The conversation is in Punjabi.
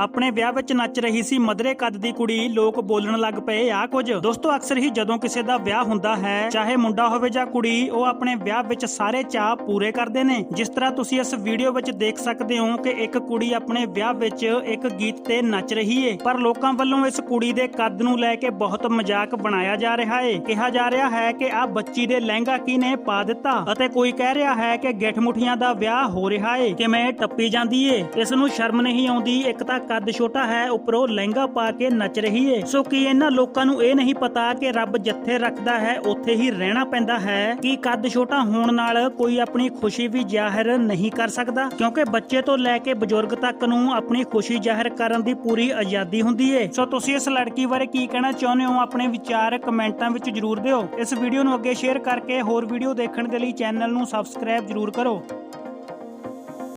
ਆਪਣੇ ਵਿਆਹ ਵਿੱਚ ਨੱਚ ਰਹੀ ਸੀ ਮਦਰੇ ਕੱਦ ਦੀ ਕੁੜੀ, ਲੋਕ ਬੋਲਣ ਲੱਗ ਪਏ ਆ ਕੁਝ? ਦੋਸਤੋ, ਅਕਸਰ ਹੀ ਜਦੋਂ ਕਿਸੇ ਦਾ ਵਿਆਹ ਹੁੰਦਾ ਹੈ, ਚਾਹੇ ਮੁੰਡਾ ਹੋਵੇ ਜਾਂ ਕੁੜੀ, ਉਹ ਆਪਣੇ ਵਿਆਹ ਵਿੱਚ ਸਾਰੇ ਚਾਅ ਪੂਰੇ ਕਰਦੇ ਨੇ। ਜਿਸ ਤਰ੍ਹਾਂ ਤੁਸੀਂ ਇਸ ਵੀਡੀਓ ਵਿੱਚ ਦੇਖ ਸਕਦੇ ਹੋ ਕਿ ਇੱਕ ਕੁੜੀ ਆਪਣੇ ਵਿਆਹ ਵਿੱਚ ਇੱਕ ਗੀਤ ਤੇ ਨੱਚ ਰਹੀ ਏ, ਪਰ ਲੋਕਾਂ ਵੱਲੋਂ ਇਸ ਕੁੜੀ ਦੇ ਕੱਦ ਨੂੰ ਲੈ ਕੇ ਬਹੁਤ ਮਜ਼ਾਕ ਬਣਾਇਆ ਜਾ ਰਿਹਾ ਏ। ਕਿਹਾ ਜਾ ਰਿਹਾ ਹੈ ਕਿ ਆ ਬੱਚੀ ਦੇ ਲਹਿੰਗਾ ਕਿਨੇ ਪਾ ਦਿੱਤਾ? ਅਤੇ ਕੋਈ ਕਹਿ ਰਿਹਾ ਹੈ ਕਿ ਗਿੱਠ ਮੁਠੀਆਂ ਦਾ ਵਿਆਹ ਹੋ ਰਿਹਾ ਏ? ਕਿਵੇਂ ਟੱਪੀ ਜਾਂਦੀ ਏ? ਇਸ ਨੂੰ ਸ਼ਰਮ ਨਹੀਂ ਆਉਂਦੀ, ਇੱਕ ਤਾਂ ਕੱਦ ਛੋਟਾ ਹੈ, ਉੱਪਰੋਂ ਲਹਿੰਗਾ ਪਾ ਕੇ ਨੱਚ ਰਹੀ ਏ। ਸੋ ਕੀ ਇਹਨਾਂ ਲੋਕਾਂ ਨੂੰ ਇਹ ਨਹੀਂ ਪਤਾ ਕਿ ਰੱਬ ਜਿੱਥੇ ਰੱਖਦਾ ਹੈ, ਉੱਥੇ ਹੀ ਰਹਿਣਾ ਪੈਂਦਾ ਹੈ? ਕਿ ਕੱਦ ਛੋਟਾ ਹੋਣ ਨਾਲ ਕੋਈ ਆਪਣੀ ਖੁਸ਼ੀ ਵੀ ਜ਼ਾਹਿਰ ਨਹੀਂ ਕਰ ਸਕਦਾ? ਕਿਉਂਕਿ ਬੱਚੇ ਤੋਂ ਲੈ ਕੇ ਬਜ਼ੁਰਗ ਤੱਕ ਨੂੰ ਆਪਣੀ ਖੁਸ਼ੀ ਜ਼ਾਹਿਰ ਕਰਨ ਦੀ ਪੂਰੀ ਆਜ਼ਾਦੀ ਹੁੰਦੀ ਏ। ਸੋ ਤੁਸੀਂ ਇਸ ਲੜਕੀ ਬਾਰੇ ਕੀ ਕਹਿਣਾ ਚਾਹੁੰਦੇ ਹੋ? ਆਪਣੇ ਵਿਚਾਰ ਕਮੈਂਟਾਂ ਵਿੱਚ ਜਰੂਰ ਦਿਓ। ਇਸ ਵੀਡੀਓ ਨੂੰ ਅੱਗੇ ਸ਼ੇਅਰ ਕਰਕੇ ਹੋਰ ਵੀਡੀਓ ਦੇਖਣ ਦੇ ਲਈ ਚੈਨਲ ਨੂੰ ਸਬਸਕ੍ਰਾਈਬ ਜਰੂਰ ਕਰੋ।